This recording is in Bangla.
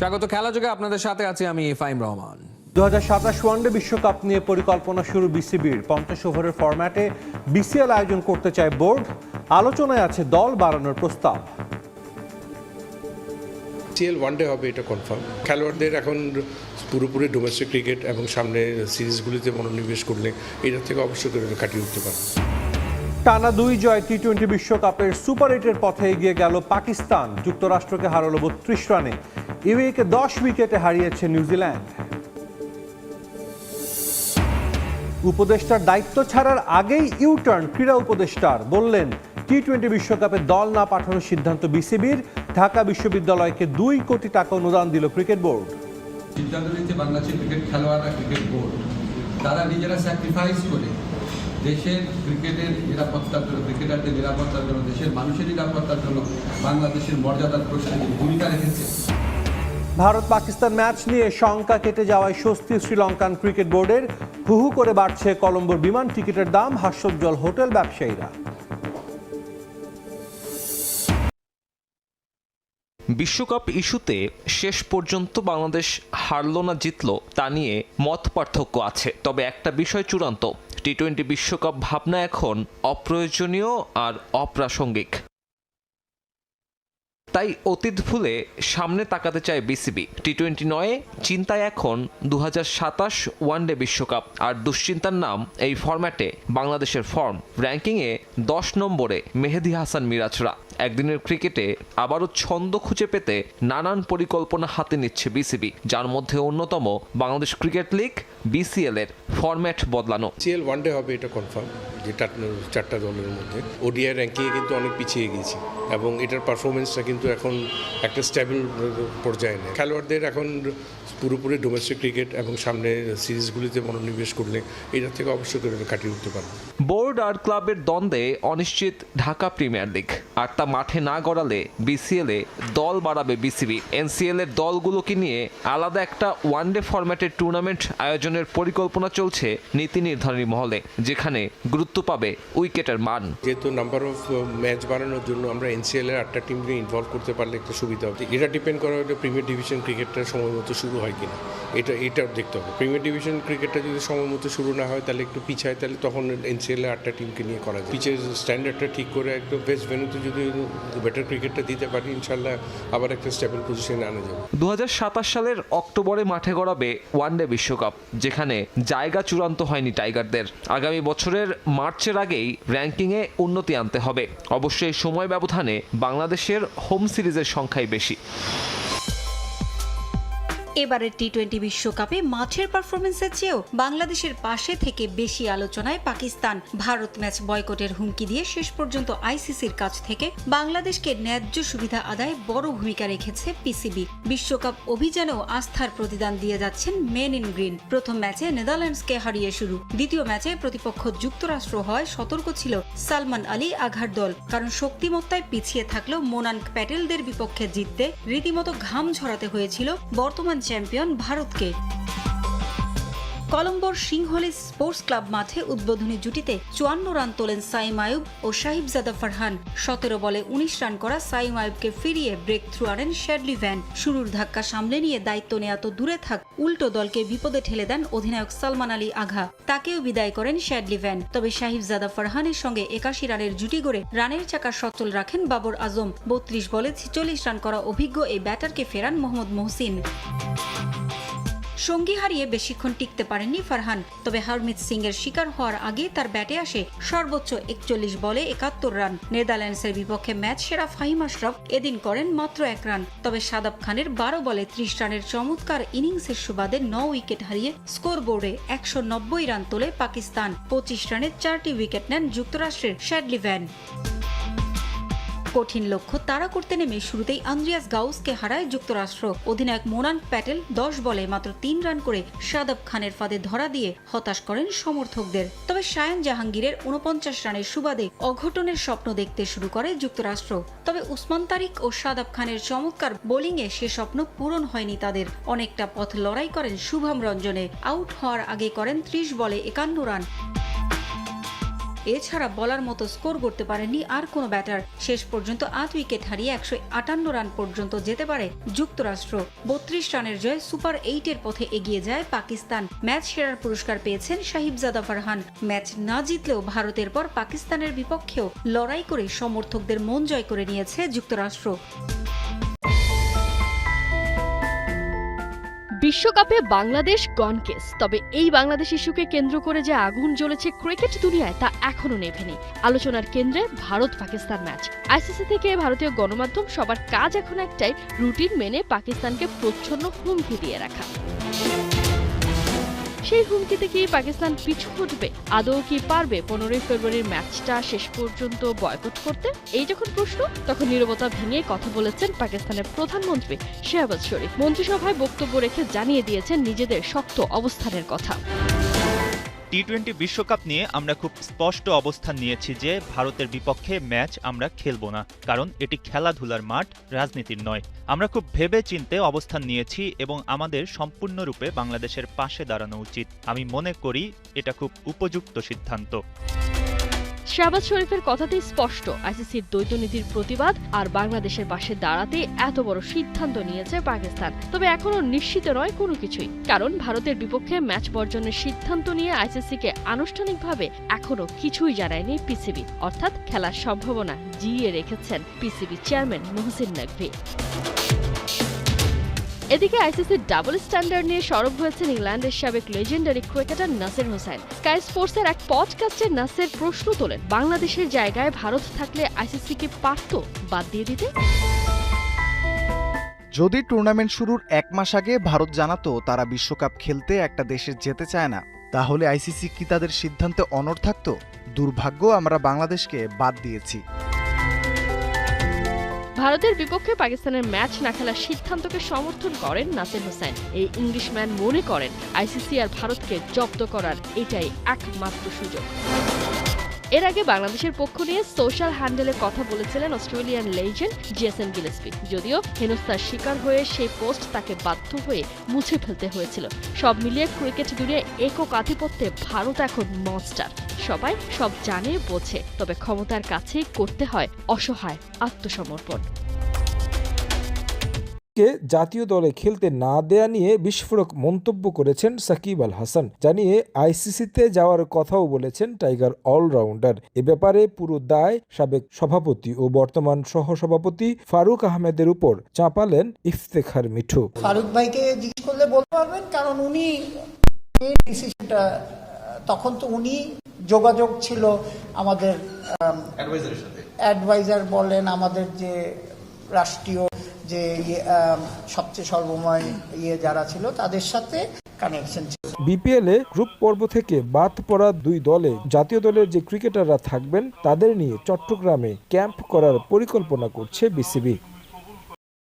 স্বাগত খেলা যোগে আপনাদের সাথে আছি আমি ফাইম রহমান। দু হাজার সাতাশ ওয়ানডে বিশ্বকাপ নিয়ে পরিকল্পনা শুরু বিসিবির। পঞ্চাশ ওভারের ফরম্যাটে বিসিএল আয়োজন করতে চায় বোর্ড। আলোচনায় আছে দল বাড়ানোর প্রস্তাব। সিএল ওয়ানডে হবে এটা কনফার্ম খেলোয়াড়দের এখন পুরোপুরি ডোমেস্টিক ক্রিকেট এবং সামনে সিরিজগুলিতে মনোনিবেশ করলে এটার থেকে অবশ্যই করে কাটিয়ে উঠতে পারে। টানা দুই জয় টি টোয়েন্টি বিশ্বকাপের সুপার এইটের পথে এগিয়ে গেল পাকিস্তান। যুক্তরাষ্ট্রকে হারালো বত্রিশ রানে। ইউএকে দশ উইকেটে হারিয়েছে নিউজিল্যান্ড উপদেষ্টার দায়িত্ব ছাড়ার আগেই ইউটার্ন ক্রীড়া উপদেষ্টার বললেন টি টোয়েন্টি বিশ্বকাপে দল না পাঠানোর সিদ্ধান্ত বিসিবির, ঢাকা বিশ্ববিদ্যালয়কে দুই কোটি টাকা অনুদান দিল ক্রিকেট বোর্ড। সিদ্ধান্ত বাংলাদেশের ক্রিকেট খেলোয়াড়রা ক্রিকেট বোর্ড। তারা নিজেরা স্যাক্রিফাইস করে দেশের ক্রিকেটের নিরাপত্তার জন্য, ক্রিকেটারদের নিরাপত্তার জন্য, দেশের মানুষের নিরাপত্তার জন্য বাংলাদেশের মর্যাদার প্রশ্নে ভূমিকা রেখেছে। ভারত পাকিস্তান ম্যাচ নিয়ে শঙ্কা কেটে যাওয়ায় স্বস্তি শ্রীলঙ্কান ক্রিকেট বোর্ডের হু হু করে বাড়ছে কলম্বোর বিমান টিকিটের দাম, হাস্যোজ্জ্বল হোটেল ব্যবসায়ীরা। বিশ্বকাপ ইস্যুতে শেষ পর্যন্ত বাংলাদেশ হারল না জিতল, তা নিয়ে মত পার্থক্য আছে। তবে একটা বিষয় চূড়ান্ত টি টোয়েন্টি বিশ্বকাপ ভাবনা এখন অপ্রয়োজনীয় আর অপ্রাসঙ্গিক। তাই অতীত ভুলে সামনে তাকাতে চায় বিসিবি টি টোয়েন্টি নয়ে, চিন্তায় এখন দু সাতাশ ওয়ানডে বিশ্বকাপ। আর দুশ্চিন্তার নাম এই ফরম্যাটে বাংলাদেশের ফর্ম র্যাঙ্কিংয়ে দশ নম্বরে মেহেদি হাসান মিরাজরা। একদিনের ক্রিকেটে আবারও ছন্দ খুঁজে পেতে নানান পরিকল্পনা হাতে নিচ্ছে বিসিবি যার মধ্যে অন্যতম বাংলাদেশ ক্রিকেট লিগ বিসিএল এর ফরম্যাট বদলানো। সিএল ওয়ানডে হবে, এটা কনফার্ম যে চারটা দলের মধ্যে। ওডিআই র্যাঙ্কিংয়ে কিন্তু অনেক পিছিয়ে গিয়েছি এবং এটার পারফরমেন্সটা কিন্তু এখন একটা স্টেবল পর্যায়ে নেই খেলোয়াড়দের এখন পুরোপুরি ডোমেস্টিক ক্রিকেট এবং সামনে সিরিজগুলিতে মনোনিবেশ করলে এটার থেকে অবশ্যই কাটিয়ে উঠতে পারবে। বোর্ড আর ক্লাবের দ্বন্দ্বে অনিশ্চিত ঢাকা প্রিমিয়ার লিগ। আর তা মাঠে না গড়ালে বিসিএল দল বাড়াবে বিসিবি এনসিএল এর দলগুলোকে নিয়ে আলাদা একটা ওয়ানডে ফরম্যাটের টুর্নামেন্ট আয়োজনের পরিকল্পনা চলছে নীতি নির্ধারণী মহলে, যেখানে গুরুত্ব পাবে উইকেটের মান। যেহেতু নাম্বার অফ ম্যাচ বাড়ানোর জন্য আমরা এনসিএল এর আটটা টিমকে ইনভলভ করতে পারলে একটা সুবিধা হবে। এটা ডিপেন্ড করা হলে প্রিমিয়ার ডিভিশন ক্রিকেটটা সময় মতো শুরু হয় কিনা। এটা এটা দেখতে হবে। প্রিমিয়ার ডিভিশন ক্রিকেটটা যদি সময় মতো শুরু না হয় তাহলে একটু পিছায় তাহলে তখন এনসিএল এর আটটা টিমকে নিয়ে করা যায়। পিচের স্ট্যান্ডার্ডটা ঠিক করে একদম বেস্ট ভেন্যুতে যদি বেটার ক্রিকেটটা দিতে পারি ইনশাল্লাহ আবার একটা স্টেবল পজিশনে আনা যাবে। দু হাজার সাতাশ সালের অক্টোবরে মাঠে গড়াবে ওয়ানডে বিশ্বকাপ যেখানে জায়গা চূড়ান্ত হয়নি টাইগারদের। আগামী বছরের মার্চের আগেই র্যাঙ্কিংয়ে উন্নতি আনতে হবে। অবশ্যই সময় ব্যবধানে বাংলাদেশের হোম সিরিজের সংখ্যাই বেশি। এবারের টি টোয়েন্টি বিশ্বকাপে মাঠের পারফরমেন্সের চেয়েও বাংলাদেশের পাশে থেকে বেশি আলোচনায় পাকিস্তান। ভারত ম্যাচ বয়কটের হুমকি দিয়ে শেষ পর্যন্ত আইসিসির কাছ থেকে বাংলাদেশকে ন্যায্য সুবিধা আদায় বড় ভূমিকা রেখেছে পিসিবি বিশ্বকাপ অভিযানেও আস্থার প্রতিদান দিয়ে যাচ্ছেন মেন ইন গ্রিন প্রথম ম্যাচে নেদারল্যান্ডসকে হারিয়ে শুরু। দ্বিতীয় ম্যাচে প্রতিপক্ষ যুক্তরাষ্ট্র হয় সতর্ক ছিল সালমান আলী আঘার দল। কারণ শক্তিমত্তায় পিছিয়ে থাকলেও মোনান প্যাটেলদের বিপক্ষে জিততে রীতিমতো ঘাম ঝরাতে হয়েছিল বর্তমান চ্যাম্পিয়ন ভারতকে কলম্বোর সিংহলি স্পোর্টস ক্লাব মাঠে উদ্বোধনী জুটিতে চুয়ান্ন রান তোলেন সাইম আয়ুব ও সাহিবজাদা ফারহান। সতেরো বলে উনিশ রান করা সাইম আয়ুবকে ফিরিয়ে ব্রেক থ্রু আনেন শ্যাডলি ভ্যান। শুরুর ধাক্কা সামলে নিয়ে দায়িত্ব নেয়া তো দূরে থাক, উল্টো দলকে বিপদে ঠেলে দেন অধিনায়ক সালমান আলী আঘা। তাকেও বিদায় করেন শ্যাডলি ভ্যান। তবে সাহিবজাদা ফারহানের সঙ্গে একাশি রানের জুটি গড়ে রানের চাকা সচল রাখেন বাবর আজম। বত্রিশ বলে ছিচল্লিশ রান করা অভিজ্ঞ এই ব্যাটারকে ফেরান মোহাম্মদ মহসিন। সঙ্গী হারিয়ে বেশিক্ষণ টিকতে পারেননি ফারহান। তবে হারমিত সিং এর শিকার হওয়ার আগে তার ব্যাটে আসে সর্বোচ্চ একচল্লিশ বলে একাত্তর রান। নেদারল্যান্ডসের বিপক্ষে ম্যাচ সেরা ফাহিম আশরাফ এদিন করেন মাত্র এক রান। তবে সাদাব খানের বারো বলে ত্রিশ রানের চমৎকার ইনিংসের সুবাদে ন উইকেট হারিয়ে স্কোর বোর্ডে একশো নব্বই রান তোলে পাকিস্তান। পঁচিশ রানে চারটি উইকেট নেন যুক্তরাষ্ট্রের শ্যাডলি ভ্যান। কঠিন লক্ষ্য তারা করতে নেমে শুরুতেই আন্দ্রিয়াস গাউসকে হারায় যুক্তরাষ্ট্র। অধিনায়ক মোনাঙ্ক প্যাটেল দশ বলে মাত্র তিন রান করে সাদাব খানের ফাঁদে ধরা দিয়ে হতাশ করেন সমর্থকদের। তবে শায়ান জাহাঙ্গীরের উনপঞ্চাশ রানের সুবাদে অঘটনের স্বপ্ন দেখতে শুরু করে যুক্তরাষ্ট্র। তবে উসমান তারিক ও সাদাব খানের চমৎকার বোলিংয়ে সে স্বপ্ন পূরণ হয়নি তাদের। অনেকটা পথ লড়াই করেন শুভম রঞ্জনে। আউট হওয়ার আগে করেন ত্রিশ বলে একান্ন রান। এছাড়া বলার মতো স্কোর করতে পারেননি আর কোনো ব্যাটার। শেষ পর্যন্ত আট উইকেট হারিয়ে একশো আটান্ন রান পর্যন্ত যেতে পারে যুক্তরাষ্ট্র। বত্রিশ রানের জয়ে সুপার এইটের পথে এগিয়ে যায় পাকিস্তান। ম্যাচ সেরার পুরস্কার পেয়েছেন সাহিবজাদা ফারহান। ম্যাচ না জিতলেও ভারতের পর পাকিস্তানের বিপক্ষেও লড়াই করে সমর্থকদের মন জয় করে নিয়েছে যুক্তরাষ্ট্র। বিশ্বকাপে বাংলাদেশ গনকেস তবে এই বাংলাদেশ ইস্যুকে কেন্দ্র করে যে আগুন জ্বলেছে ক্রিকেট দুনিয়ায়, তা এখনও নেভেনি। আলোচনার কেন্দ্রে ভারত পাকিস্তান ম্যাচ আইসিসি থেকে ভারতীয় গণমাধ্যম সবার কাজ এখন একটাই রুটিন মেনে পাকিস্তানকে প্রচ্ছন্ন হুমকি দিয়ে রাখা। সেই হুমকি থেকে পাকিস্তান পিছু হটবে? আদৌ কি পারবে পনেরোই ফেব্রুয়ারির ম্যাচটা শেষ পর্যন্ত বয়কট করতে? এই যখন প্রশ্ন, তখন নিরবতা ভেঙে কথা বলেছেন পাকিস্তানের প্রধানমন্ত্রী শেহবাজ শরীফ। মন্ত্রিসভায় বক্তব্য রেখে জানিয়ে দিয়েছেন নিজেদের শক্ত অবস্থানের কথা। টি টোয়েন্টি বিশ্বকাপ নিয়ে আমরা খুব স্পষ্ট অবস্থান নিয়েছি যে ভারতের বিপক্ষে ম্যাচ আমরা খেলব না, কারণ এটি খেলাধুলার মাঠ, রাজনীতির নয়। আমরা খুব ভেবে চিনতে অবস্থান নিয়েছি এবং আমাদের সম্পূর্ণরূপে বাংলাদেশের পাশে দাঁড়ানো উচিত। আমি মনে করি এটা খুব উপযুক্ত সিদ্ধান্ত। শাহবাজ শরীফের কথাতেই স্পষ্ট, আইসিসির দ্বৈত নীতির প্রতিবাদ আর বাংলাদেশের পাশে দাঁড়াতে এত বড় সিদ্ধান্ত নিয়েছে পাকিস্তান। তবে এখনও নিশ্চিত নয় কোনো কিছুই, কারণ ভারতের বিপক্ষে ম্যাচ বর্জনের সিদ্ধান্ত নিয়ে আইসিসিকে আনুষ্ঠানিকভাবে এখনও কিছুই জানায়নি পিসিবি, অর্থাৎ খেলার সম্ভাবনা জিইয়ে রেখেছেন পিসিবি চেয়ারম্যান মোহসিন নকভি। এদিকে আইসিসির ডাবল স্ট্যান্ডার্ড নিয়ে সরব হয়েছেন ইংল্যান্ডের সাবেক legendary cricketer Nasser Hussain. Sky স্পোর্টসের এক পডকাস্টে নাসির প্রশ্ন তোলেন, বাংলাদেশের জায়গায় ভারত থাকলে আইসিসি কি পারত? বাদ দিয়ে দিতে? যদি টুর্নামেন্ট শুরুর এক মাস আগে ভারত জানাতো তারা বিশ্বকাপ খেলতে একটা দেশে যেতে চায় না, তাহলে আইসিসি কি তাদের সিদ্ধান্তে অনড় থাকতো? দুর্ভাগ্য আমরা বাংলাদেশকে বাদ দিয়েছি। ভারতের বিপক্ষে পাকিস্তানের ম্যাচ না খেলার সিদ্ধান্তকে সমর্থন করেন নাসির হোসেন। এই ইংলিশম্যান মনে করেন, আইসিসি আর ভারতকে জব্দ করার এটাই একমাত্র সুযোগ। এর আগে বাংলাদেশের পক্ষ নিয়ে সোশ্যাল হ্যান্ডেলে কথা বলেছিলেন অস্ট্রেলিয়ান লেজেন্ড জিএসএন গিলেসপি। যদিও হেনস্থার শিকার হয়ে সেই পোস্ট তাকে বাধ্য হয়ে মুছে ফেলতে হয়েছিল। সব মিলিয়ে ক্রিকেট দুনিয়ায় একক আধিপত্যে ভারত এখন মনস্টার সবাই সব জানে বোঝে তবে ক্ষমতার কাছে করতে হয় অসহায় আত্মসমর্পণ। কে জাতীয় দলে খেলতে না দেয়া নিয়ে বিস্ফোরক মন্তব্য করেছেন সাকিব আল হাসান জানিয়ে আইসিসিতে যাওয়ার কথাও বলেছেন টাইগার অলরাউন্ডার। এ ব্যাপারে পুরো দায় সাবেক সভাপতি ও বর্তমান সহসভাপতি ফারুক আহমেদের উপর চাপালেন ইফতেখার মিঠু। ফারুক ভাইকে জিজ্ঞেস করলে বলতে পারবেন কারণ উনি ডিসিশনটা তখন তো উনি যোগাযোগ ছিল আমাদের অ্যাডভাইজার বলেন আমাদের যে রাষ্ট্রীয় যে ইয়ে, সবচেয়ে সর্বময় ইয়ে যারা ছিল তাদের সাথে কানেকশন ছিল। বিপিএল এ গ্রুপ পর্ব থেকে বাদ পড়া দুই দলে জাতীয় দলের যে ক্রিকেটাররা থাকবেন তাদের নিয়ে চট্টগ্রামে ক্যাম্প করার পরিকল্পনা করছে বিসিবি